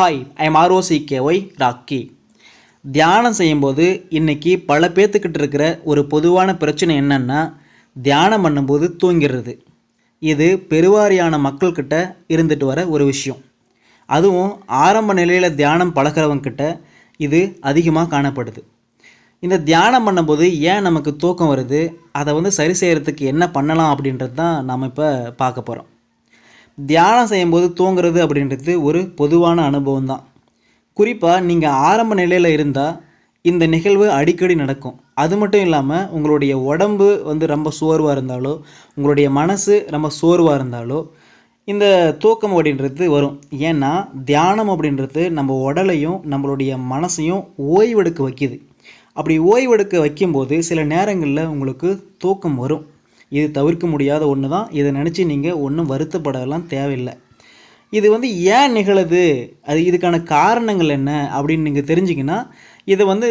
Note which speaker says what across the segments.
Speaker 1: Hi I am rakhi. தியானம் செய்யும்போது இன்னைக்கு பல பேர்த்துக்கிட்ட இருக்கிற ஒரு பொதுவான பிரச்சனை என்னென்னா தியானம் பண்ணும்போது தூங்கிடுறது. இது பெருவாரியான மக்கள்கிட்ட இருந்துட்டு வர ஒரு விஷயம். அதுவும் ஆரம்ப நிலையில் தியானம் பழகிறவங்க இது அதிகமாக காணப்படுது. இந்த தியானம் பண்ணும்போது ஏன் நமக்கு தூக்கம் வருது? அதை வந்து சரி செய்கிறதுக்கு என்ன பண்ணலாம் அப்படின்றது தான் நாம் இப்போ பார்க்க போகிறோம் தியானம் செய்யும்போது தூங்குறது அப்படின்றது ஒரு பொதுவான அனுபவம் தான் குறிப்பாக நீங்கள் ஆரம்ப நிலையில் இருந்தால் இந்த நிகழ்வு அடிக்கடி நடக்கும். அது மட்டும் இல்லாமல் உங்களுடைய உடம்பு வந்து ரொம்ப சோர்வாக இருந்தாலோ உங்களுடைய மனசு ரொம்ப சோர்வாக இருந்தாலோ இந்த தூக்கம் அப்படின்றது வரும். ஏன்னா தியானம் அப்படின்றது நம்ம உடலையும் நம்மளுடைய மனசையும் ஓய்வெடுக்க வைக்கிது. அப்படி ஓய்வெடுக்க வைக்கும்போது சில நேரங்களில் உங்களுக்கு தூக்கம் வரும். இது தவிர்க்க முடியாத ஒன்று தான் இதை நினச்சி நீங்கள் ஒன்றும் வருத்தப்படலாம் தேவையில்லை. இது வந்து ஏன் நிகழுது? அது இதுக்கான காரணங்கள் என்ன? அப்படின்னு நீங்கள் தெரிஞ்சிங்கன்னா இதை வந்து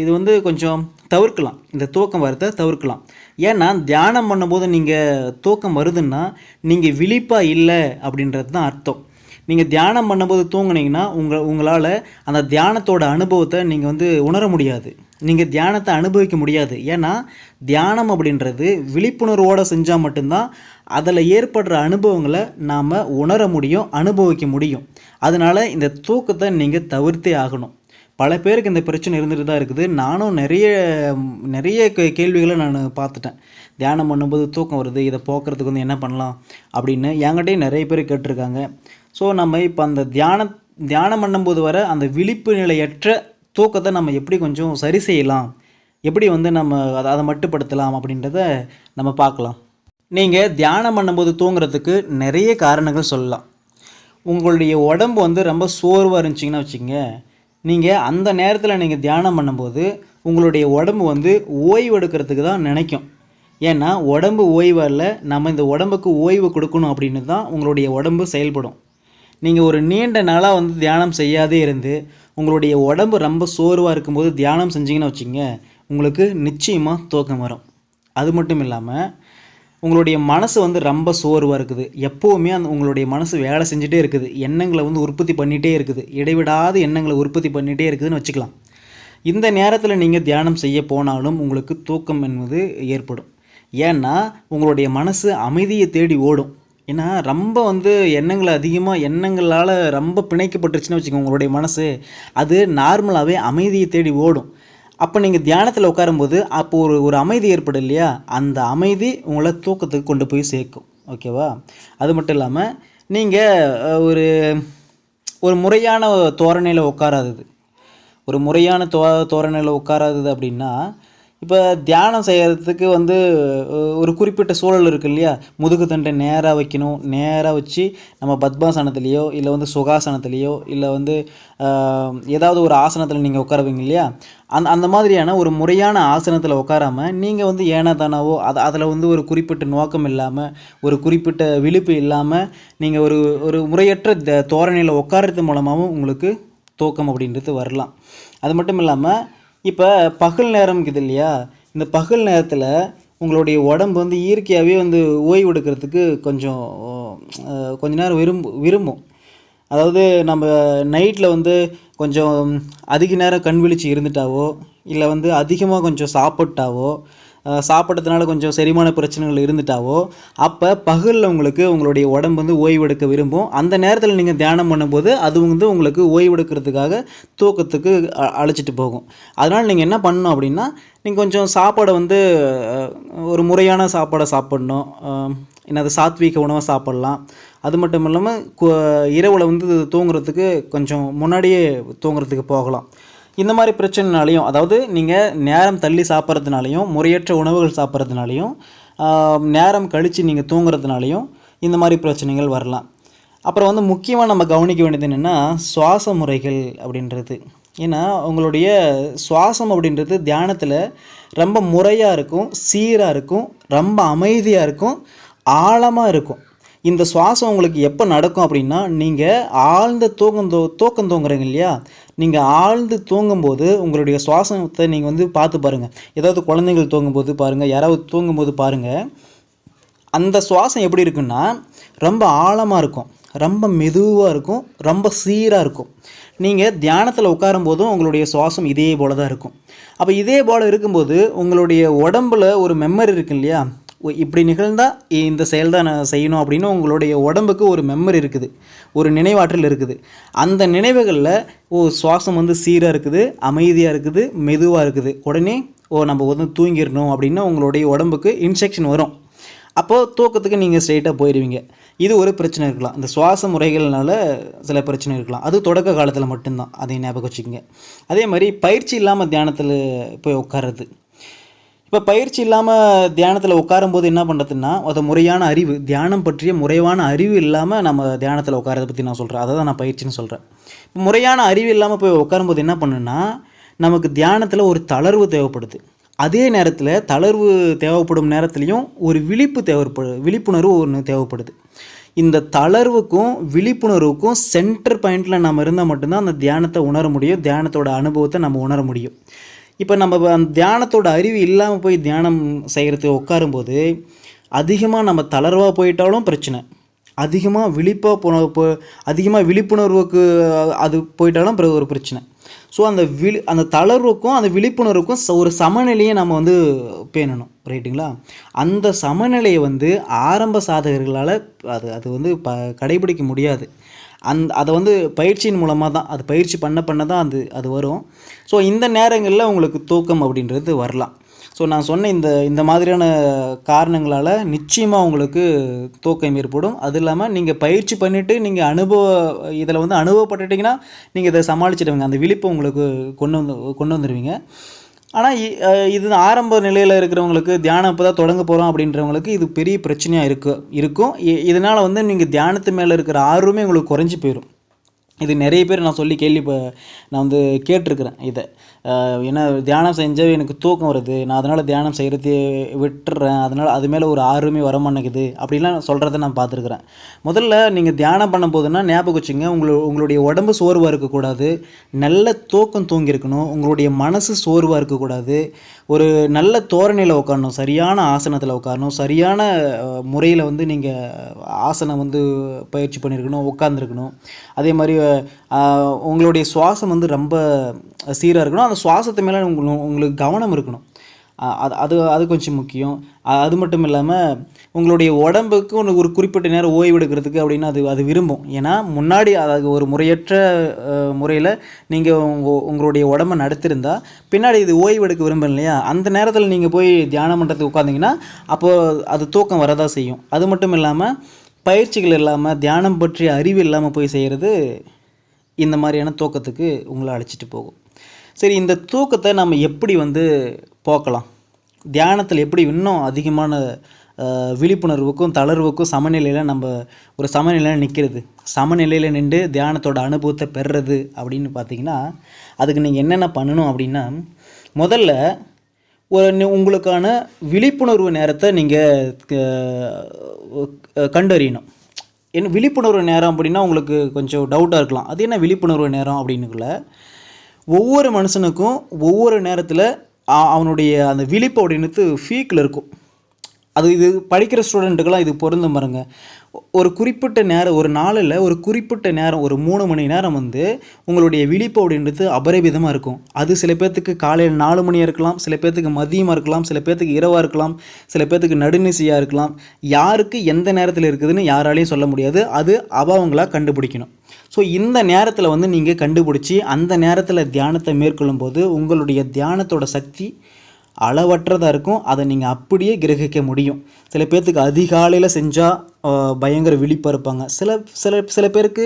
Speaker 1: இது வந்து கொஞ்சம் தவிர்க்கலாம். இந்த தூக்கம் வரத்தை தவிர்க்கலாம். ஏன்னா தியானம் பண்ணும்போது நீங்கள் தூக்கம் வருதுன்னா நீங்கள் விழிப்பாக இல்லை அப்படின்றது தான் அர்த்தம். நீங்கள் தியானம் பண்ணும்போது தூங்குனீங்கன்னா உங்கள் உங்களால் அந்த தியானத்தோட அனுபவத்தை நீங்கள் வந்து உணர முடியாது. நீங்கள் தியானத்தை அனுபவிக்க முடியாது. ஏன்னா தியானம் அப்படின்றது விழிப்புணர்வோடு செஞ்சால் மட்டும்தான் அதில் ஏற்படுற அனுபவங்களை நாம் உணர முடியும் அனுபவிக்க முடியும். அதனால் இந்த தூக்கத்தை நீங்கள் தவிர்த்தே ஆகணும். பல பேருக்கு இந்த பிரச்சனை இருந்துட்டு தான் இருக்குது. நானும் நிறைய நிறைய கே- கேள்விகளை நான் பார்த்துட்டேன். தியானம் பண்ணும்போது தூக்கம் வருது இதை போக்குறதுக்கு வந்து என்ன பண்ணலாம் அப்படின்னு என்கிட்டயும் நிறைய பேர் கேட்டிருக்காங்க. ஸோ நம்ம இப்போ அந்த தியான தியானம் பண்ணும்போது வர அந்த விழிப்பு நிலையற்ற தூக்கத்தை நம்ம எப்படி கொஞ்சம் சரி செய்யலாம்? எப்படி வந்து நம்ம அதை அதை மட்டுப்படுத்தலாம் அப்படின்றத நம்ம பார்க்கலாம். நீங்கள் தியானம் பண்ணும்போது தூங்குறதுக்கு நிறைய காரணங்கள் சொல்லலாம். உங்களுடைய உடம்பு வந்து ரொம்ப சோர்வாக இருந்துச்சிங்கன்னா வச்சுக்கோங்க நீங்கள் அந்த நேரத்தில் நீங்கள் தியானம் பண்ணும்போது உங்களுடைய உடம்பு வந்து ஓய்வு எடுக்கிறதுக்கு தான் நினைக்கும். ஏன்னா உடம்பு ஓய்வாக இல்லை நம்ம இந்த உடம்புக்கு ஓய்வு கொடுக்கணும் அப்படின்னு தான் உங்களுடைய உடம்பு செயல்படும். நீங்கள் ஒரு நீண்ட நாளாக வந்து தியானம் செய்யாதே இருந்து உங்களுடைய உடம்பு ரொம்ப சோர்வாக இருக்கும்போது தியானம் செஞ்சீங்கன்னு வச்சுங்க உங்களுக்கு நிச்சயமாக தூக்கம் வரும். அது மட்டும் இல்லாமல் உங்களுடைய மனசு வந்து ரொம்ப சோர்வாக இருக்குது. எப்போவுமே அந்த உங்களுடைய மனசு வேலை செஞ்சுட்டே இருக்குது. எண்ணங்களை வந்து உற்பத்தி பண்ணிகிட்டே இருக்குது. இடைவிடாத எண்ணங்களை உற்பத்தி பண்ணிகிட்டே இருக்குதுன்னு வச்சுக்கலாம். இந்த நேரத்தில் நீங்கள் தியானம் செய்ய போனாலும் உங்களுக்கு தூக்கம் என்பது ஏற்படும். ஏன்னா உங்களுடைய மனசு அமைதியை தேடி ஓடும். ஏன்னா ரொம்ப வந்து எண்ணங்கள் அதிகமாக எண்ணங்களால் ரொம்ப பிணைக்கப்பட்டுருச்சுன்னு வச்சுக்கோங்க உங்களுடைய மனசு. அது நார்மலாகவே அமைதியை தேடி ஓடும். அப்போ நீங்கள் தியானத்தில் உட்காரும்போது அப்போ ஒரு ஒரு அமைதி ஏற்படும் இல்லையா? அந்த அமைதி உங்களை தூக்கத்துக்கு கொண்டு போய் சேர்க்கும். ஓகேவா அது மட்டும் இல்லாமல் நீங்கள் ஒரு ஒரு முறையான தோரணையில் உட்காராதது. ஒரு முறையான தோ தோரணையில் உட்காராதது அப்படின்னா இப்போ தியானம் செய்கிறதுக்கு வந்து ஒரு குறிப்பிட்ட சூழல் இருக்கு இல்லையா? முதுகு தண்டை நேராக வைக்கணும். நேராக வச்சு நம்ம பத்மாசனத்துலேயோ இல்லை வந்து சுகாசனத்துலேயோ இல்லை வந்து ஏதாவது ஒரு ஆசனத்தில் நீங்கள் உட்காருவீங்க இல்லையா? அந்த அந்த மாதிரியான ஒரு முறையான ஆசனத்தில் உட்காராமல் நீங்கள் வந்து ஏனா தானாவோ அது அதில் வந்து ஒரு குறிப்பிட்ட நோக்கம் இல்லாமல் ஒரு குறிப்பிட்ட விழிப்பு இல்லாமல் நீங்கள் ஒரு ஒரு முறையற்ற த- தோரணையில் உட்கார்றது மூலமாகவும் உங்களுக்கு தூக்கம் அப்படின்றது வரலாம். அது மட்டும் இல்லாமல் இப்போ பகல் நேரம் இருக்குது இல்லையா? இந்த பகல் நேரத்தில் உங்களுடைய உடம்பு வந்து இயற்கையாகவே வந்து ஓய்வு எடுக்கிறதுக்கு கொஞ்சம் கொஞ்ச நேரம் விரும்பு விரும்பும். அதாவது நம்ம நைட்டில் வந்து கொஞ்சம் அதிக நேரம் கண் விழிச்சு இருந்துட்டாவோ இல்லை வந்து அதிகமாக கொஞ்சம் சாப்பிட்டாவோ சாப்பிட்றதுனால கொஞ்சம் செரிமான பிரச்சனைகள் இருந்துட்டாவோ அப்போ பகலில் உங்களுக்கு உங்களுடைய உடம்பு வந்து ஓய்வெடுக்க விரும்பும். அந்த நேரத்தில் நீங்கள் தியானம் பண்ணும்போது அது வந்து உங்களுக்கு ஓய்வெடுக்கிறதுக்காக தூக்கத்துக்கு அ- அழைச்சிட்டு போகும். அதனால் நீங்கள் என்ன பண்ணணும் அப்படின்னா நீங்கள் கொஞ்சம் சாப்பாடை வந்து ஒரு முறையான சாப்பாடை சாப்பிட்ணும். என்னது சாத்வீக உணவை சாப்பிட்லாம். அது மட்டும் இல்லாமல் இரவில் வந்து தூங்குறதுக்கு கொஞ்சம் முன்னாடியே தூங்குறதுக்கு போகலாம். இந்த மாதிரி பிரச்சனைனாலையும் அதாவது நீங்கள் நேரம் தள்ளி சாப்பிட்றதுனாலையும் முறையற்ற உணவுகள் சாப்பிட்றதுனாலையும் நேரம் கழித்து நீங்கள் தூங்குறதுனாலையும் இந்த மாதிரி பிரச்சனைகள் வரலாம். அப்புறம் வந்து முக்கியமாக நம்ம கவனிக்க வேண்டியது என்னென்னா சுவாச முறைகள் அப்படின்றது. ஏன்னா உங்களுடைய சுவாசம் அப்படின்றது தியானத்தில் ரொம்ப முறையாக இருக்கும் சீராக இருக்கும் ரொம்ப அமைதியாக இருக்கும் ஆழமாக இருக்கும். இந்த சுவாசம் உங்களுக்கு எப்போ நடக்கும் அப்படின்னா நீங்கள் ஆழ்ந்த தூக்கம் தோ தூக்கம் தூங்குறீங்க இல்லையா? நீங்கள் ஆழ்ந்து தூங்கும்போது உங்களுடைய சுவாசத்தை நீங்கள் வந்து பார்த்து பாருங்கள் ஏதாவது குழந்தைகள் தூங்கும்போது பாருங்கள் யாராவது தூங்கும்போது பாருங்கள் அந்த சுவாசம் எப்படி இருக்குன்னா ரொம்ப ஆழமாக இருக்கும். ரொம்ப மெதுவாக இருக்கும். ரொம்ப சீராக இருக்கும். நீங்கள் தியானத்தில் உட்காரும் போதும் உங்களுடைய சுவாசம் இதே போல் தான் இருக்கும். அப்போ இதே போல் இருக்கும்போது உங்களுடைய உடம்புல ஒரு மெமரி இருக்கு இல்லையா? இப்படி நிகழ்ந்தால் இந்த செயல் தான் நான் செய்யணும் அப்படின்னு உங்களுடைய உடம்புக்கு ஒரு மெமரி இருக்குது. ஒரு நினைவாற்றல் இருக்குது. அந்த நினைவுகளில் ஓ சுவாசம் வந்து சீராக இருக்குது அமைதியாக இருக்குது மெதுவாக இருக்குது. உடனே ஓ நம்ம வந்து தூங்கிடணும் அப்படின்னு உங்களுடைய உடம்புக்கு இன்ஸ்ட்ரக்ஷன் வரும். அப்போது தூக்கத்துக்கு நீங்கள் ஸ்ட்ரெயிட்டாக போயிடுவீங்க இது ஒரு பிரச்சனை இருக்கலாம். இந்த சுவாச முறைகள்னால சில பிரச்சனை இருக்கலாம். அது தொடக்க காலத்தில் மட்டும்தான். அதை ஞாபகம் வச்சுக்கோங்க. அதே மாதிரி பயிற்சி இல்லாமல் தியானத்தில் போய் உட்கார்றது. இப்போ பயிற்சி இல்லாமல் தியானத்தில் உட்காரும்போது என்ன பண்ணுறதுன்னா அது முறையான அறிவு. தியானம் பற்றிய முறைவான அறிவு இல்லாமல் நம்ம தியானத்தில் உட்காரதை பற்றி நான் சொல்கிறேன் அதை தான் நான் பயிற்சின்னு சொல்கிறேன் இப்போ முறையான அறிவு இல்லாமல் போய் உட்காரும்போது என்ன பண்ணுன்னா நமக்கு தியானத்தில் ஒரு தளர்வு தேவைப்படுது. அதே நேரத்தில் தளர்வு தேவைப்படும் நேரத்துலையும் ஒரு விழிப்பு தேவைப்படு விழிப்புணர்வு ஒன்று தேவைப்படுது. இந்த தளர்வுக்கும் விழிப்புணர்வுக்கும் சென்டர் பாயிண்டில் நம்ம இருந்தால் மட்டும்தான் அந்த தியானத்தை உணர முடியும். தியானத்தோட அனுபவத்தை நம்ம உணர முடியும். இப்போ நம்ம அந்த தியானத்தோட அறிவு இல்லாமல் போய் தியானம் செய்கிறதுக்கு உட்காரும்போது அதிகமாக நம்ம தளர்வாக போயிட்டாலும் பிரச்சனை. அதிகமாக விழிப்பாக போன போ அதிகமாக விழிப்புணர்வுக்கு அது போயிட்டாலும் பிறகு ஒரு பிரச்சனை. ஸோ அந்த விழி அந்த தளர்வுக்கும் அந்த விழிப்புணர்வுக்கும் ச- ஒரு சமநிலையை நம்ம வந்து பேணணும். ரைட்டுங்களா? அந்த சமநிலையை வந்து ஆரம்ப சாதகர்களால் அது அது வந்து ப கடைபிடிக்க முடியாது. அந் அதை வந்து பயிற்சியின் மூலமாக தான் அது பயிற்சி பண்ண பண்ண தான் அது அது வரும். ஸோ இந்த நேரங்களில் உங்களுக்கு தூக்கம் அப்படின்றது வரலாம். ஸோ நான் சொன்ன இந்த இந்த மாதிரியான காரணங்களால் நிச்சயமாக உங்களுக்கு தூக்கம் ஏற்படும். அது இல்லாமல் நீங்கள் பயிற்சி பண்ணிவிட்டு நீங்கள் அனுபவ இதில் வந்து அனுபவப்பட்டுட்டிங்கன்னா நீங்கள் இதை சமாளிச்சிடுவீங்க. அந்த விழிப்பை உங்களுக்கு கொண்டு வந்து கொண்டு வந்துடுவீங்க ஆனால் இது ஆரம்ப நிலையில் இருக்கிறவங்களுக்கு தியானம் இப்போ தான் தொடங்க போகிறோம் அப்படின்றவங்களுக்கு இது பெரிய பிரச்சனையாக இருக்குது இருக்கும். இ- இதனால் வந்து நீங்கள் தியானத்து மேலே இருக்கிற ஆர்வமே உங்களுக்கு குறைஞ்சி போயிடும் இது நிறைய பேர் நான் சொல்லி கேள்வி நான் வந்து கேட்டிருக்கிறேன் இதை. என்ன ஏன்னா தியானம் செஞ்சால் எனக்கு தூக்கம் வருது. நான் அதனால் தியானம் செய்கிறது விட்டுறேன். அதனால் அது மேலே ஒரு ஆர்வமே வர மாட்டேங்குது. அப்படிலாம் சொல்கிறத நான் பார்த்துருக்குறேன். முதல்ல நீங்கள் தியானம் பண்ணும் போதுன்னா ஞாபகம் வச்சுங்க உங்களு உங்களுடைய உடம்பு சோர்வாக இருக்கக்கூடாது. நல்ல தூக்கம் தூங்கியிருக்கணும். உங்களுடைய மனசு சோர்வாக இருக்கக்கூடாது. ஒரு நல்ல தோரணையில் உட்காரணும் சரியான ஆசனத்தில் உட்காரணும் சரியான முறையில் வந்து நீங்கள் ஆசனம் வந்து பயிற்சி பண்ணியிருக்கணும் உட்காந்துருக்கணும் அதே மாதிரி உங்களுடைய சுவாசம் வந்து ரொம்ப சீராக இருக்கணும். அந்த சுவாசத்து மேலே உங்களுக்கு உங்களுக்கு கவனம் இருக்கணும். அது அது அது கொஞ்சம் முக்கியம். அது மட்டும் இல்லாமல் உங்களுடைய உடம்புக்கு ஒன்று ஒரு குறிப்பிட்ட நேரம் ஓய்வு எடுக்கிறதுக்கு அப்படின்னு அது அது விரும்பும். ஏன்னா முன்னாடி அதாவது ஒரு முறையற்ற முறையில் நீங்கள் உங்கள் உங்களுடைய உடம்பை நடத்திருந்தா பின்னாடி இது ஓய்வு எடுக்க விரும்பும் இல்லையா? அந்த நேரத்தில் நீங்கள் போய் தியானம் பண்ணுறதுக்கு உட்காந்திங்கன்னா அப்போது அது தூக்கம் வரதான் செய்யும். அது மட்டும் இல்லாமல் பயிற்சிகள் இல்லாமல் தியானம் பற்றிய அறிவு இல்லாமல் போய் செய்கிறது இந்த மாதிரியான தூக்கத்துக்கு உங்களை அழைச்சிட்டு போகும். சரி இந்த தூக்கத்தை நம்ம எப்படி வந்து போக்கலாம்? தியானத்தில் எப்படி இன்னும் அதிகமான விழிப்புணர்வுக்கும் தளர்வுக்கும் சமநிலையில் நம்ம ஒரு சமநிலையில் நிற்கிறது சமநிலையில் நின்று தியானத்தோட அனுபவத்தை பெறுறது அப்படின்னு பார்த்தீங்கன்னா அதுக்கு நீங்கள் என்னென்ன பண்ணணும் அப்படின்னா முதல்ல ஒரு உங்களுக்கான விழிப்புணர்வு நேரத்தை நீங்கள் கண்டறியணும். என்ன விழிப்புணர்வு நேரம் அப்படின்னா உங்களுக்கு கொஞ்சம் டவுட்டாக இருக்கலாம். அது என்ன விழிப்புணர்வு நேரம் அப்படின்னுக்குள்ள ஒவ்வொரு மனுஷனுக்கும் ஒவ்வொரு நேரத்தில் அவனுடைய அந்த விழிப்பு அப்படின்றது ஃபீக்கில் இருக்கும். அது இது படிக்கிற ஸ்டூடெண்ட்டுக்கெல்லாம் இது பொருந்தும் பாருங்க. ஒரு குறிப்பிட்ட நேரம் ஒரு நாளில் ஒரு குறிப்பிட்ட நேரம் ஒரு மூணு மணி நேரம் வந்து உங்களுடைய விழிப்பு அப்படின்றது அபரிவிதமாக இருக்கும். அது சில பேர்த்துக்கு காலையில் நாலு மணியாக இருக்கலாம் சில பேர்த்துக்கு மதியமாக இருக்கலாம் சில பேர்த்துக்கு இரவாக இருக்கலாம் சில பேர்த்துக்கு நடுநிசையாக இருக்கலாம். யாருக்கு எந்த நேரத்தில் இருக்குதுன்னு யாராலையும் சொல்ல முடியாது. அது அவங்களா கண்டுபிடிக்கணும். ஸோ இந்த நேரத்தில் வந்து நீங்கள் கண்டுபிடிச்சி அந்த நேரத்தில் தியானத்தை மேற்கொள்ளும் போது உங்களுடைய தியானத்தோட சக்தி அளவற்றதாக இருக்கும் அதை நீங்கள் அப்படியே கிரகிக்க முடியும். சில பேர்த்துக்கு அதிகாலையில் செஞ்சால் பயங்கர விழிப்பாக இருப்பாங்க. சில சில சில பேருக்கு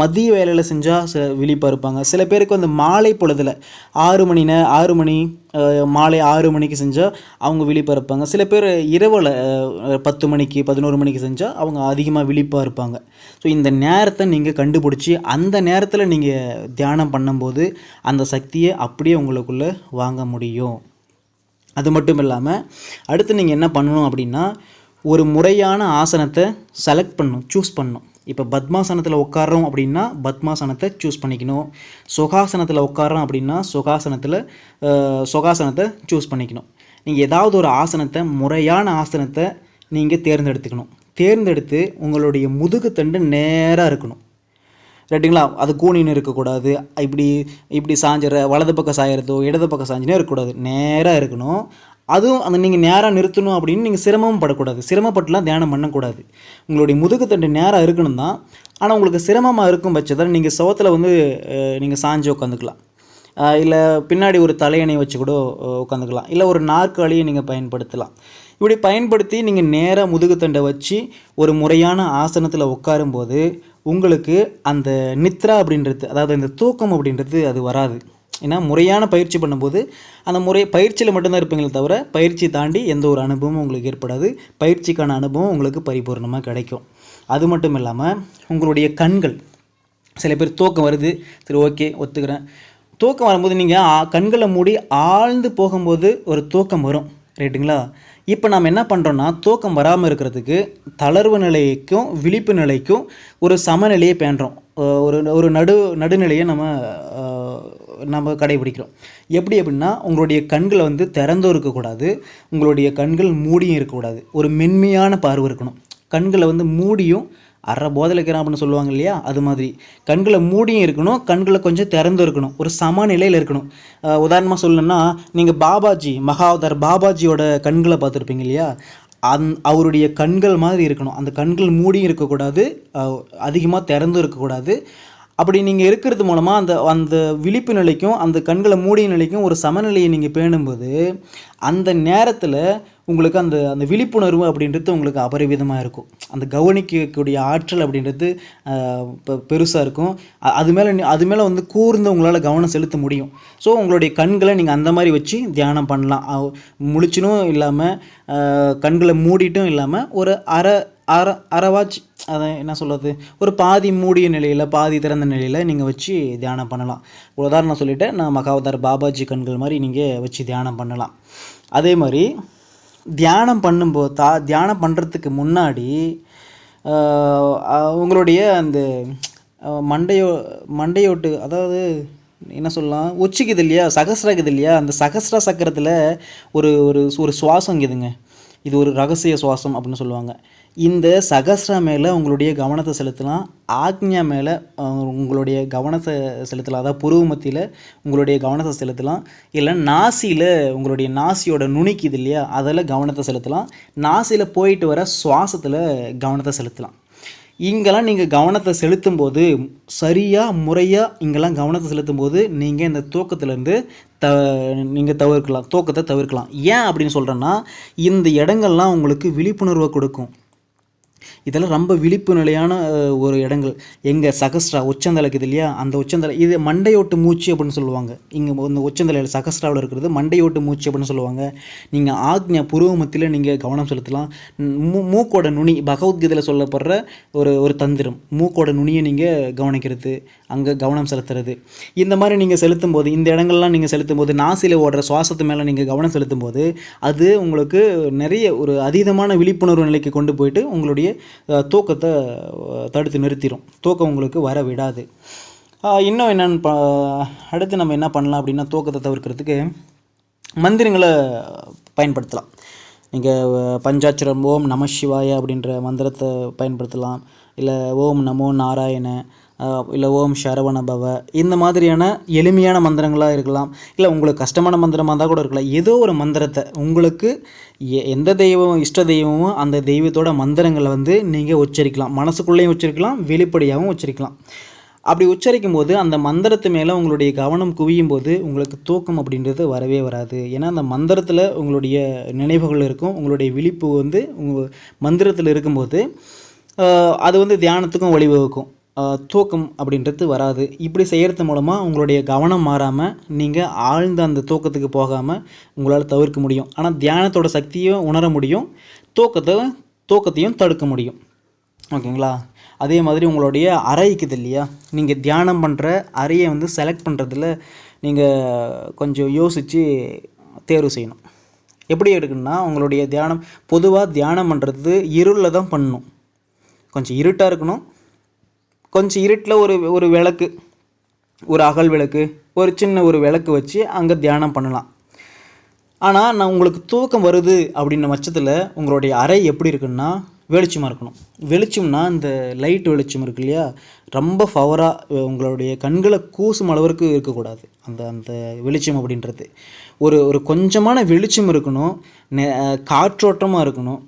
Speaker 1: மதிய வேலையில் செஞ்சால் சில விழிப்பாக இருப்பாங்க. சில பேருக்கு வந்து மாலை பொழுதில் ஆறு மணி நே ஆறு மணி மாலை ஆறு மணிக்கு செஞ்சால் அவங்க விழிப்பாக இருப்பாங்க. சில பேர் இரவில் பத்து மணிக்கு பதினோரு மணிக்கு செஞ்சால் அவங்க அதிகமாக விழிப்பாக இருப்பாங்க. ஸோ இந்த நேரத்தை நீங்கள் கண்டுபிடிச்சி அந்த நேரத்தில் நீங்கள் தியானம் பண்ணும்போது அந்த சக்தியை அப்படியே உங்களுக்குள்ளே வாங்க முடியும். அது மட்டும் இல்லாமல் அடுத்து நீங்கள் என்ன பண்ணணும் அப்படின்னா ஒரு முறையான ஆசனத்தை செலக்ட் பண்ணணும் சூஸ் பண்ணணும். இப்போ பத்மாசனத்தில் உட்காரோம் அப்படின்னா பத்மாசனத்தை சூஸ் பண்ணிக்கணும். சுகாசனத்தில் உட்காரோம் அப்படின்னா சுகாசனத்தில் சுகாசனத்தை சூஸ் பண்ணிக்கணும். நீங்கள் ஏதாவது ஒரு ஆசனத்தை முறையான ஆசனத்தை நீங்கள் தேர்ந்தெடுத்துக்கணும். தேர்ந்தெடுத்து உங்களுடைய முதுகுத்தண்டு நேராக இருக்கணும். ரைட்டுங்களா அது கூனின்னு இருக்கக்கூடாது. இப்படி இப்படி சாஞ்சிற வலது பக்கம் சாயறதோ இடது பக்கம் சாஞ்சினே இருக்கக்கூடாது. நேராக இருக்கணும். அதுவும் அந்த நீங்கள் நேராக நிறுத்தணும் அப்படின்னு நீங்கள் சிரமமும் படக்கூடாது. சிரமப்பட்டுலாம் தியானம் பண்ணக்கூடாது. உங்களுடைய முதுகுத்தண்டு நேராக இருக்கணும் தான். ஆனால் உங்களுக்கு சிரமமாக இருக்கும் பட்சத்தில் நீங்கள் சவத்தில் வந்து நீங்கள் சாஞ்சு உட்காந்துக்கலாம் இல்லை பின்னாடி ஒரு தலையணை வச்சு கூட உட்காந்துக்கலாம் இல்லை ஒரு நாற்காலியை நீங்கள் பயன்படுத்தலாம். இப்படி பயன்படுத்தி நீங்கள் நேராக முதுகுத்தண்டை வச்சு ஒரு முறையான ஆசனத்தில் உட்காரும்போது உங்களுக்கு அந்த நித்ரா அப்படின்றது அதாவது இந்த தூக்கம் அப்படின்றது அது வராது. ஏன்னா முறையான பயிற்சி பண்ணும்போது அந்த முறை பயிற்சியில் மட்டும்தான் இருப்பீங்களே தவிர பயிற்சி தாண்டி எந்த ஒரு அனுபவமும் உங்களுக்கு ஏற்படாது. பயிற்சிக்கான அனுபவம் உங்களுக்கு பரிபூர்ணமாக கிடைக்கும். அது மட்டும் இல்லாமல் உங்களுடைய கண்கள் சில பேர் தூக்கம் வருது சரி ஓகே ஒத்துக்கிறேன். தூக்கம் வரும்போது நீங்கள் கண்களை மூடி ஆழ்ந்து போகும்போது ஒரு தூக்கம் வரும். ரைட்டுங்களா? இப்போ நாம் என்ன பண்ணுறோன்னா தூக்கம் வராமல் இருக்கிறதுக்கு தளர்வு நிலைக்கும் விழிப்பு நிலைக்கும் ஒரு சமநிலையை பேணுறோம். ஒரு ஒரு நடு நடுநிலையை நம்ம நம்ம கடைபிடிக்கிறோம். எப்படி அப்படின்னா உங்களுடைய கண்களை வந்து திறந்தும் இருக்கக்கூடாது. உங்களுடைய கண்கள் மூடியும் இருக்கக்கூடாது. ஒரு மென்மையான பார்வை இருக்கணும். கண்களை வந்து மூடியும் அரை போதையில் இருக்கிறான் அப்படின்னு சொல்லுவாங்க இல்லையா? அது மாதிரி. கண்களை மூடியும் இருக்கணும் கண்களை கொஞ்சம் திறந்து இருக்கணும். ஒரு சமநிலையில் இருக்கணும். உதாரணமாக சொல்லணும்னா நீங்கள் பாபாஜி மகாவதார் பாபாஜியோட கண்களை பார்த்துருப்பீங்க இல்லையா? அந் அவருடைய கண்கள் மாதிரி இருக்கணும். அந்த கண்கள் மூடியும் இருக்கக்கூடாது அதிகமாக திறந்தும் இருக்கக்கூடாது. அப்படி நீங்கள் இருக்கிறது மூலமாக அந்த அந்த விழிப்பு நிலைக்கும் அந்த கண்களை மூடிய நிலைக்கும் ஒரு சமநிலையை நீங்கள் பேணும்போது அந்த நேரத்தில் உங்களுக்கு அந்த அந்த விழிப்புணர்வு அப்படின்றது உங்களுக்கு அபரிவிதமாக இருக்கும். அந்த கவனிக்கக்கூடிய ஆற்றல் அப்படின்றது பெருசாக இருக்கும். அது மேலே அது மேலே வந்து கூர்ந்து உங்களால் கவனம் செலுத்த முடியும். ஸோ உங்களுடைய கண்களை நீங்கள் அந்த மாதிரி வச்சு தியானம் பண்ணலாம். முழிச்சினும் இல்லாமல் கண்களை மூடிட்டும் இல்லாமல் ஒரு அரை அற அரைவாச் அதை என்ன சொல்கிறது ஒரு பாதி மூடிய நிலையில் பாதி திறந்த நிலையில் நீங்கள் வச்சு தியானம் பண்ணலாம். உதாரணம் சொல்லிவிட்டேன் நான் மகாவதார் பாபாஜி கண்கள் மாதிரி நீங்கள் வச்சு தியானம் பண்ணலாம். அதே மாதிரி தியானம் பண்ணும்போது தா தியானம் பண்ணுறதுக்கு முன்னாடி உங்களுடைய அந்த மண்டையோ மண்டையோட்டு அதாவது என்ன சொல்லலாம்? உச்சிக்குது இல்லையா? சகசிரக்குது இருக்குது இல்லையா? அந்த சகசிர சக்கரத்தில் ஒரு ஒரு ஒரு சுவாசம் இருக்குதுங்க இது ஒரு ரகசிய சுவாசம் அப்படின்னு சொல்லுவாங்க. இந்த சகஸ்ரா மேலே உங்களுடைய கவனத்தை செலுத்தலாம். ஆக்ஞா மேலே உங்களுடைய கவனத்தை செலுத்தலாம். அதாவது புருவ மத்தியில் உங்களுடைய கவனத்தை செலுத்தலாம். இல்லை நாசியில் உங்களுடைய நாசியோட நுனிக்குது இல்லையா? அதில் கவனத்தை செலுத்தலாம். நாசியில் போயிட்டு வர சுவாசத்தில் கவனத்தை செலுத்தலாம். இங்கெல்லாம் நீங்கள் கவனத்தை செலுத்தும் போது சரியாக முறையாக இங்கெல்லாம் கவனத்தை செலுத்தும் போது நீங்கள் இந்த தூக்கத்துலேருந்து த நீங்கள் தவிர்க்கலாம் தூக்கத்தை தவிர்க்கலாம். ஏன் அப்படின்னு சொல்கிறேன்னா இந்த இடங்கள்லாம் உங்களுக்கு விழிப்புணர்வை கொடுக்கும். இதெல்லாம் ரொம்ப விழிப்பு நிலையான ஒரு இடங்கள். எங்கள் சகஸ்ரா உச்சந்தலைக்கு இது இல்லையா? அந்த உச்சந்தலை இது மண்டையோட்டு மூச்சு அப்படின்னு சொல்லுவாங்க. இங்கே இந்த உச்சந்தலையில் சகஸ்ராவில் இருக்கிறது மண்டையோட்டு மூச்சு அப்படின்னு சொல்லுவாங்க. நீங்கள் ஆக்ஞா புருவமத்தில் நீங்கள் கவனம் செலுத்தலாம். மூ மூக்கோட நுனி பகவத்கீதையில் சொல்லப்படுற ஒரு ஒரு தந்திரம். மூக்கோட நுனியை நீங்கள் கவனிக்கிறது அங்கே கவனம் செலுத்துறது. இந்த மாதிரி நீங்கள் செலுத்தும் போது இந்த இடங்கள்லாம் நீங்கள் செலுத்தும் போது நாசியில் ஓடுற சுவாசத்து மேலே நீங்கள் கவனம் செலுத்தும் போது அது உங்களுக்கு நிறைய ஒரு அதீதமான விழிப்புணர்வு நிலைக்கு கொண்டு போயிட்டு உங்களுடைய தூக்கத்தை தடுத்து நிறுத்திடும் தூக்கம் உங்களுக்கு வர விடாது. இன்னும் என்னென்னு ப அடுத்து நம்ம என்ன பண்ணலாம் அப்படின்னா தூக்கத்தை தவிர்க்கிறதுக்கு மந்திரங்களை பயன்படுத்தலாம். நீங்கள் பஞ்சாட்சரம் ஓம் நம சிவாய அப்படின்ற மந்திரத்தை பயன்படுத்தலாம். இல்லை ஓம் நமோ நாராயண இல்லை ஓம் சரவண பவ இந்த மாதிரியான எளிமையான மந்திரங்களாக இருக்கலாம். இல்லை உங்களுக்கு கஷ்டமான மந்திரமாக இருந்தால் கூட இருக்கலாம். ஏதோ ஒரு மந்திரத்தை உங்களுக்கு எ- எந்த தெய்வம் இஷ்ட தெய்வமோ அந்த தெய்வத்தோட மந்திரங்களை வந்து நீங்கள் உச்சரிக்கலாம். மனசுக்குள்ளேயும் உச்சரிக்கலாம் வெளிப்படையாகவும் உச்சரிக்கலாம். அப்படி உச்சரிக்கும் போது அந்த மந்திரத்து மேலே உங்களுடைய கவனம் குவியும் போது உங்களுக்கு தூக்கம் அப்படின்றது வரவே வராது. ஏன்னா அந்த மந்திரத்தில் உங்களுடைய நினைவுகள் இருக்கும். உங்களுடைய விழிப்பு வந்து உங்கள் மந்திரத்தில் இருக்கும்போது அது வந்து தியானத்துக்கும் வழிவகுக்கும். தூக்கம் அப்படின்றது வராது. இப்படி செய்கிறது மூலமாக உங்களுடைய கவனம் மாறாமல் நீங்கள் ஆழ்ந்த அந்த தூக்கத்துக்கு போகாமல் உங்களால் தவிர்க்க முடியும். ஆனால் தியானத்தோட சக்தியும் உணர முடியும். தூக்கத்தை தூக்கத்தையும் தடுக்க முடியும். ஓகேங்களா? அதே மாதிரி உங்களுடைய அறை இருக்குது இல்லையா? நீங்கள் தியானம் பண்ணுற அறையை வந்து செலக்ட் பண்ணுறதுல நீங்கள் கொஞ்சம் யோசித்து தேர்வு செய்யணும். எப்படி எடுக்கணும்னா உங்களுடைய தியானம் பொதுவாக தியானம் பண்ணுறது இருளில் தான் பண்ணணும். கொஞ்சம் இருட்டாக இருக்கணும். கொஞ்சம் இருட்டில் ஒரு ஒரு விளக்கு ஒரு அகல் விளக்கு ஒரு சின்ன ஒரு விளக்கு வச்சு அங்கே தியானம் பண்ணலாம். ஆனால் நான் உங்களுக்கு தூக்கம் வருது அப்படின்ன பட்சத்தில் உங்களுடைய அறை எப்படி இருக்குன்னா வெளிச்சமாக இருக்கணும். வெளிச்சம்னா இந்த லைட் வெளிச்சம் இருக்கு இல்லையா? ரொம்ப ஃபவராக உங்களுடைய கண்களை கூசும் அளவிற்கு இருக்கக்கூடாது. அந்த அந்த வெளிச்சம் அப்படின்றது. ஒரு ஒரு கொஞ்சமான வெளிச்சம் இருக்கணும். நெ காற்றோட்டமாக இருக்கணும்.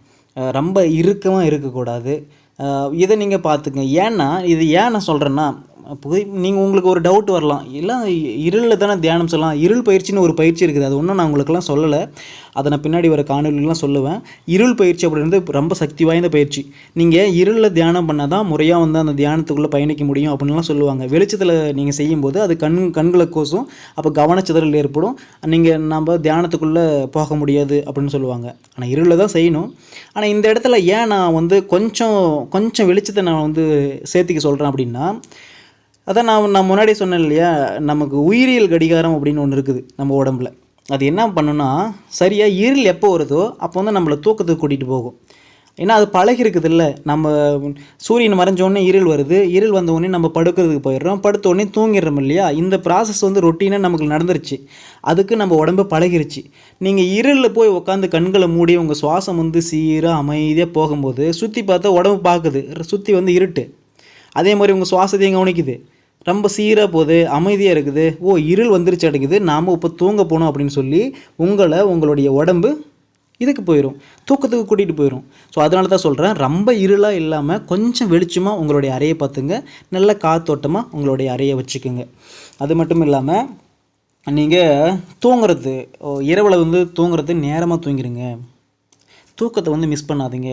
Speaker 1: ரொம்ப இறுக்கமாக இருக்கக்கூடாது. இதை நீங்கள் பார்த்துங்க ஏன்னா இது ஏன் நான் சொல்கிறேன்னா புகை நீங்கள் உங்களுக்கு ஒரு டவுட் வரலாம். இல்லை இருளில் தானே தியானம் சொல்லலாம். இருள் பயிற்சின்னு ஒரு பயிற்சி இருக்குது. அது ஒன்றும் நான் உங்களுக்கெல்லாம் சொல்லலை. அதை நான் பின்னாடி வர காணொலிலாம் சொல்லுவேன். இருள் பயிற்சி அப்படின்றது ரொம்ப சக்தி வாய்ந்த பயிற்சி. நீங்கள் இருளில் தியானம் பண்ணால் தான் முறையாக வந்து அந்த தியானத்துக்குள்ளே பயணிக்க முடியும் அப்படின்லாம் சொல்லுவாங்க. வெளிச்சத்தில் நீங்கள் செய்யும்போது அது கண் கண்களை கோசும். அப்போ கவனச்சிதறல் ஏற்படும். நீங்கள் நம்ம தியானத்துக்குள்ளே போக முடியாது அப்படின்னு சொல்லுவாங்க. ஆனால் இருளில் தான் செய்யணும். ஆனால் இந்த இடத்துல ஏன் நான் வந்து கொஞ்சம் கொஞ்சம் வெளிச்சத்தை நான் வந்து சேர்த்திக்க சொல்கிறேன் அப்படின்னா அதான் நான் நான் முன்னாடி சொன்னேன் இல்லையா நமக்கு உயிரியல் கடிகாரம் அப்படின்னு ஒன்று இருக்குது நம்ம உடம்புல. அது என்ன பண்ணுன்னா சரியாக இருள் எப்போ வருதோ அப்போ வந்து நம்மளை தூக்கத்துக்கு கூட்டிகிட்டு போகும். ஏன்னா அது பழகி இருக்குது இல்லை நம்ம சூரியன் மறைஞ்சோடனே இருள் வருது. இருள் வந்த உடனே நம்ம படுக்கிறதுக்கு போயிடுறோம். படுத்த உடனே தூங்கிடுறோம் இல்லையா? இந்த ப்ராசஸ் வந்து ரொட்டீனாக நமக்கு நடந்துருச்சு. அதுக்கு நம்ம உடம்பு பழகிருச்சு. நீங்கள் இருளில் போய் உட்காந்து கண்களை மூடி உங்கள் சுவாசம் வந்து சீராக அமைதியாக போகும்போது சுற்றி பார்த்தா உடம்பு பார்க்குது சுற்றி வந்து இருட்டு. அதே மாதிரி உங்கள் சுவாசத்தையும் கவனிக்குது. ரொம்ப சீராக போகுது அமைதியாக இருக்குது. ஓ இருள் வந்துருச்சு அடைக்குது நாம் இப்போ தூங்க போகணும் அப்படின்னு சொல்லி உங்களை உங்களுடைய உடம்பு இதுக்கு போயிடும் தூக்கத்துக்கு கூட்டிகிட்டு போயிடும் ஸோ அதனால தான் சொல்கிறேன் ரொம்ப இருளாக இல்லாமல் கொஞ்சம் வெளிச்சமாக உங்களுடைய அறையை பார்த்துங்க. நல்ல காத்தோட்டமாக உங்களுடைய அறையை வச்சுக்கோங்க. அது மட்டும் இல்லாமல் நீங்கள் தூங்குறது இரவில் வந்து தூங்குறது நேரமாக தூங்கிடுங்க தூக்கத்தை வந்து மிஸ் பண்ணாதீங்க.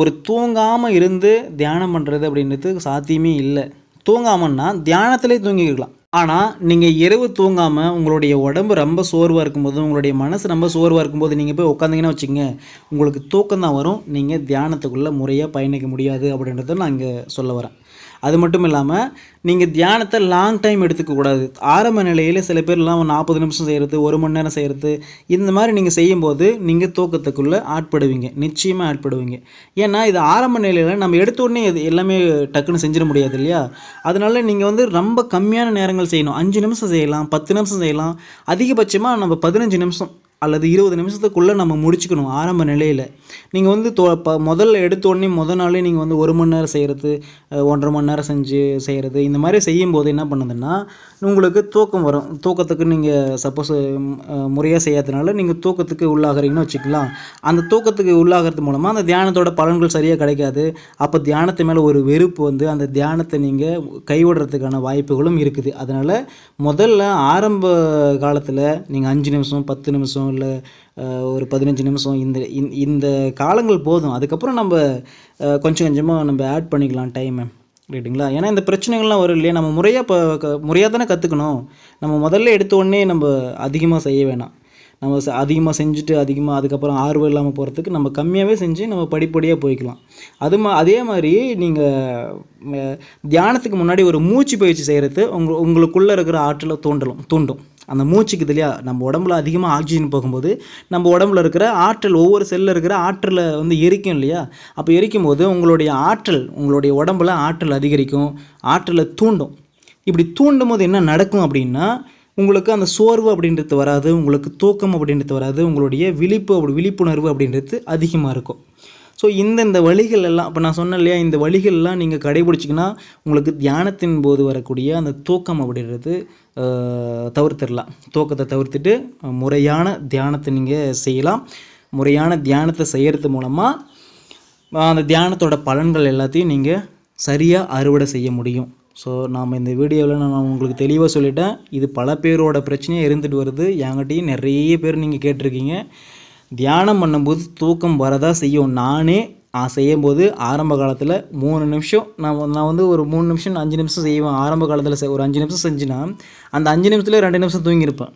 Speaker 1: ஒரு தூங்காமல் இருந்து தியானம் பண்ணுறது அப்படின்றது சாத்தியமே இல்லை. தூங்காமன்னா தியானத்திலே தூங்கிக்கலாம் ஆனால் நீங்கள் இரவு தூங்காமல் உங்களுடைய உடம்பு ரொம்ப சோர்வாக இருக்கும்போது உங்களுடைய மனசு ரொம்ப சோர்வாக இருக்கும்போது நீங்கள் போய் உட்காந்திங்கன்னா வச்சுங்க உங்களுக்கு தூக்கம் தான் வரும். நீங்கள் தியானத்துக்குள்ளே முறையாக பயணிக்க முடியாது அப்படின்றத நான் இங்கே சொல்ல வரேன். அது மட்டும் இல்லாமல் நீங்கள் தியானத்தை லாங் டைம் எடுத்துக்கக்கூடாது ஆரம்ப நிலையில் சில பேர்லாம் நாற்பது நிமிஷம் செய்கிறது ஒரு மணி நேரம் செய்கிறது இந்த மாதிரி நீங்கள் செய்யும்போது நீங்கள் தூக்கத்துக்குள்ளே ஆட்படுவீங்க. நிச்சயமாக ஆட்படுவீங்க. ஏன்னா இது ஆரம்ப நிலையில் நம்ம எடுத்த உடனே இது எல்லாமே டக்குன்னு செஞ்சிட முடியாது இல்லையா? அதனால் நீங்கள் வந்து ரொம்ப கம்மியான நேரங்கள் செய்யணும். அஞ்சு நிமிஷம் செய்யலாம் பத்து நிமிஷம் செய்யலாம். அதிகபட்சமாக நம்ம பதினஞ்சு நிமிஷம் அல்லது இருபது நிமிஷத்துக்குள்ளே நம்ம முடிச்சுக்கணும் ஆரம்ப நிலையில். நீங்கள் வந்து தோ ப முதல்ல எடுத்த உடனே நாளே நீங்கள் வந்து ஒரு மணி நேரம் செய்கிறது ஒன்றரை மணி நேரம் செஞ்சு செய்கிறது இந்த மாதிரி செய்யும்போது என்ன பண்ணுதுன்னா உங்களுக்கு தூக்கம் வரும். தூக்கத்துக்கு நீங்கள் சப்போஸ் முறையாக செய்யாதனால நீங்கள் தூக்கத்துக்கு உள்ளாகிறீங்கன்னு வச்சுக்கலாம். அந்த தூக்கத்துக்கு உள்ளாகிறது மூலமாக அந்த தியானத்தோட பலன்கள் சரியாக கிடைக்காது. அப்போ தியானத்து மேலே ஒரு வெறுப்பு வந்து அந்த தியானத்தை நீங்கள் கைவிடுறதுக்கான வாய்ப்புகளும் இருக்குது. அதனால் முதல்ல ஆரம்ப காலத்தில் நீங்கள் அஞ்சு நிமிஷம் பத்து நிமிஷம் இல்லை ஒரு பதினஞ்சு நிமிஷம் இந்த இந்த- இந்த காலங்கள் போதும். அதுக்கப்புறம் நம்ம கொஞ்சம் கொஞ்சமாக நம்ம ஆட் பண்ணிக்கலாம் டைமை ரைட்டுங்களா ஏன்னா இந்த பிரச்சனைகள்லாம் வரும் இல்லையா? நம்ம முறையாக இப்போ முறையாக தானே கற்றுக்கணும் நம்ம முதல்ல எடுத்த உடனே நம்ம அதிகமாக செய்ய வேணாம். நம்ம அதிகமாக செஞ்சுட்டு அதிகமாக அதுக்கப்புறம் ஆர்வம் இல்லாமல் போகிறதுக்கு நம்ம கம்மியாகவே செஞ்சு நம்ம படிப்படியாக போய்க்கலாம். அது மா அதே மாதிரி நீங்கள் தியானத்துக்கு முன்னாடி ஒரு மூச்சு பயிற்சி செய்கிறது உங்க உங்களுக்குள்ளே இருக்கிற ஆற்றலை தூண்டலும் தூண்டும். அந்த மூச்சுக்குது இல்லையா நம்ம உடம்புல அதிகமாக ஆக்சிஜன் போகும்போது நம்ம உடம்புல இருக்கிற ஆற்றல் ஒவ்வொரு செல்லில் இருக்கிற ஆற்றலை வந்து எரிக்கும் இல்லையா? அப்போ எரிக்கும் போது உங்களுடைய ஆற்றல் உங்களுடைய உடம்புல ஆற்றல் அதிகரிக்கும் ஆற்றலை தூண்டும். இப்படி தூண்டும் போது என்ன நடக்கும் அப்படின்னா உங்களுக்கு அந்த சோர்வு அப்படின்றது வராது உங்களுக்கு தூக்கம் அப்படின்றது வராது உங்களுடைய விழிப்பு அப்படி விழிப்புணர்வு அப்படின்றது அதிகமாக இருக்கும். ஸோ இந்த இந்த வழிகள் எல்லாம் இப்போ நான் சொன்னேன் இல்லையா இந்த வழிகள்லாம் நீங்கள் கடைபிடிச்சிங்கன்னா உங்களுக்கு தியானத்தின் போது வரக்கூடிய அந்த தூக்கம் அப்படின்றது தவிர்த்திடலாம். தூக்கத்தை தவிர்த்துட்டு முறையான தியானத்தை நீங்கள் செய்யலாம். முறையான தியானத்தை செய்கிறது மூலமாக அந்த தியானத்தோட பலன்கள் எல்லாத்தையும் நீங்கள் சரியாக அறுவடை செய்ய முடியும். ஸோ நாம் இந்த வீடியோவில் நான் உங்களுக்கு தெளிவாக சொல்லிட்டேன். இது பல பேரோட பிரச்சனையாக இருந்துட்டு வருது. என்கிட்டையும் நிறைய பேர் நீங்கள் கேட்டிருக்கீங்க. தியானம் பண்ணும்போது தூக்கம் வரதா செய்யும். நானே செய்யும்போது ஆரம்ப காலத்தில் மூணு நிமிஷம் நான் நான் வந்து ஒரு மூணு நிமிஷம் அஞ்சு நிமிஷம் செய்வேன். ஆரம்ப காலத்தில் ஒரு அஞ்சு நிமிஷம் செஞ்சுன்னா அந்த அஞ்சு நிமிஷத்தில் ரெண்டு நிமிஷம் தூங்கியிருப்பேன்.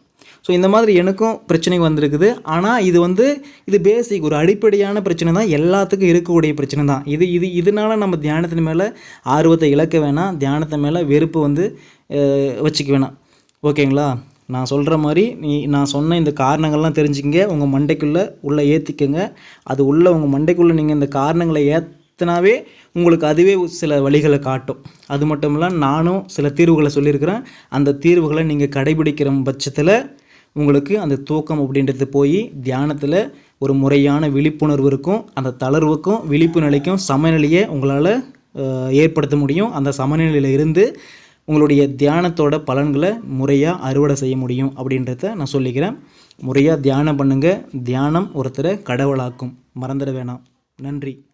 Speaker 1: ஸோ இந்த மாதிரி எனக்கும் பிரச்சனை வந்திருக்குது. ஆனால் இது வந்து இது பேசிக் ஒரு அடிப்படையான பிரச்சனை தான். எல்லாத்துக்கும் இருக்கக்கூடிய பிரச்சனை தான். இது இது இதனால நம்ம தியானத்தின் மேலே ஆர்வத்தை இழக்க வேணாம். தியானத்தின் மேலே வெறுப்பு வந்து வச்சுக்க வேணாம். ஓகேங்களா? நான் சொல்கிற மாதிரி நீ நான் சொன்ன இந்த காரணங்கள்லாம் தெரிஞ்சுக்கங்க. உங்கள் மண்டைக்குள்ளே உள்ளே ஏற்றிக்கங்க அது உள்ளே உங்கள் மண்டைக்குள்ளே நீங்கள் இந்த காரணங்களை ஏற்றினாவே உங்களுக்கு அதுவே சில வழிகளை காட்டும். அது மட்டும் இல்லை நானும் சில தீர்வுகளை சொல்லியிருக்கிறேன். அந்த தீர்வுகளை நீங்கள் கடைபிடிக்கிற பட்சத்தில் உங்களுக்கு அந்த தூக்கம் அப்படின்றது போய் தியானத்தில் ஒரு முறையான விழிப்புணர்வு இருக்கும். அந்த தளர்வுக்கும் விழிப்பு நிலைக்கும் சமநிலையை உங்களால் ஏற்படுத்த முடியும். அந்த சமநிலையில் இருந்து உங்களுடைய தியானத்தோட பலன்களை முறையாக அறுவடை செய்ய முடியும் அப்படின்றத நான் சொல்லிக்கிறேன். முறையாக தியானம் பண்ணுங்கள் தியானம் ஒருத்தரை கடவுளாக்கும். மறந்துட வேணாம். நன்றி.